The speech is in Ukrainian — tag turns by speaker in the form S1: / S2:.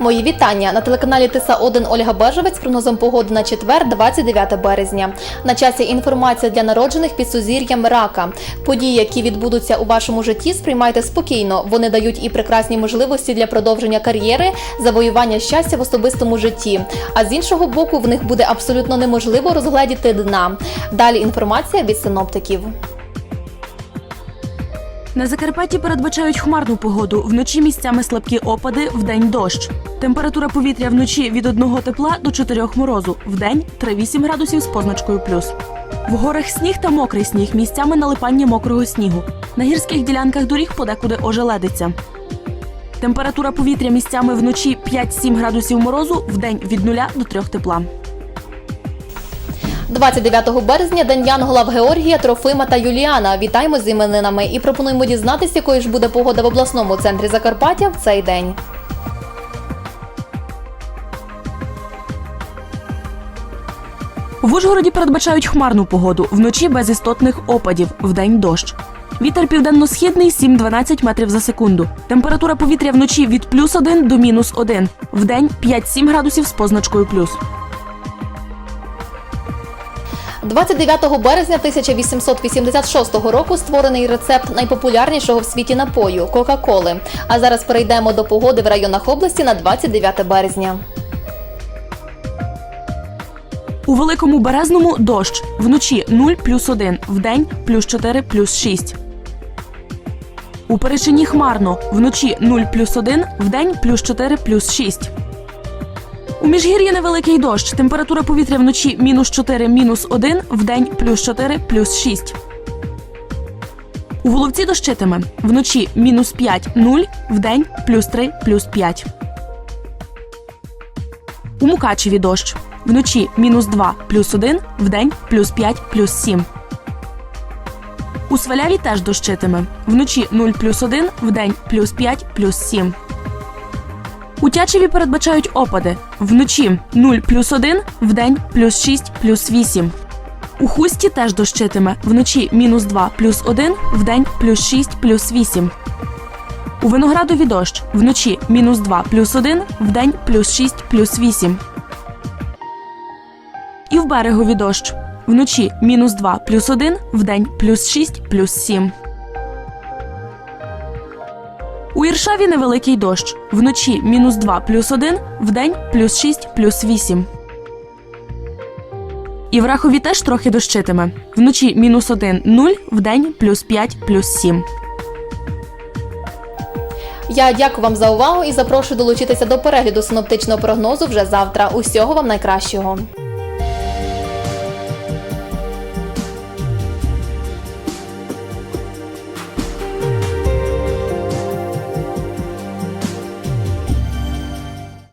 S1: Мої вітання на телеканалі Тиса 1 Ольга Бежевець прогнозом погоди на четвер, 29 березня. На часі інформація для народжених під сузір'ям рака. Події, які відбудуться у вашому житті, сприймайте спокійно. Вони дають і прекрасні можливості для продовження кар'єри, завоювання щастя в особистому житті. А з іншого боку, в них буде абсолютно неможливо розгледіти дна. Далі інформація від синоптиків.
S2: На Закарпатті передбачають хмарну погоду. Вночі місцями слабкі опади, вдень дощ. Температура повітря вночі від 1 тепла до 4 морозу. Вдень 3-8 градусів з позначкою плюс. В горах сніг та мокрий сніг, місцями налипання мокрого снігу. На гірських ділянках доріг подекуди ожеледиться. Температура повітря місцями вночі 5-7 градусів морозу, вдень від 0 до 3 тепла.
S1: 29 березня День Янгола в Георгія, Трофима та Юліана. Вітаємо з іменинами і пропонуємо дізнатися, якою ж буде погода в обласному центрі Закарпаття в цей день.
S2: В Ужгороді передбачають хмарну погоду, вночі без істотних опадів, вдень дощ. Вітер південно-східний 7-12 метрів за секунду. Температура повітря вночі від плюс 1 до мінус 1. Вдень 5-7 градусів з позначкою плюс.
S1: 29 березня 1886 року створений рецепт найпопулярнішого в світі напою Кока-Коли. А зараз перейдемо до погоди в районах області на 29 березня.
S2: У великому березному дощ. Вночі 0 плюс 1, вдень плюс 4 плюс 6. У Перечині хмарно. Вночі 0 плюс 1, вдень плюс 4 плюс 6. У Міжгір'ї невеликий дощ. Температура повітря вночі мінус 4 мінус 1, вдень плюс 4 плюс 6. У Головці дощитиме. Вночі мінус 5 0, вдень плюс 3 плюс 5. У Мукачеві дощ. Вночі мінус 2 плюс 1, вдень плюс 5 плюс 7. У Сваляві теж дощитиме. Вночі 0 плюс 1, вдень плюс 5 плюс 7. У Тячеві передбачають опади. Вночі 0 плюс 1, вдень плюс 6 плюс 8. У Хусті теж дощитиме. Вночі мінус 2 плюс 1, вдень плюс 6 плюс 8. У Виноградові дощ. Вночі мінус 2 плюс 1, вдень плюс 6 плюс 8. І в берегові дощ. Вночі мінус 2 плюс 1, вдень плюс 6 плюс 7. У Іршаві невеликий дощ. Вночі мінус 2 плюс 1, вдень плюс 6 плюс 8. І в Рахові теж трохи дощитиме. Вночі мінус 1 0, вдень плюс 5 плюс 7.
S1: Я дякую вам за увагу і запрошую долучитися до перегляду синоптичного прогнозу вже завтра. Усього вам найкращого.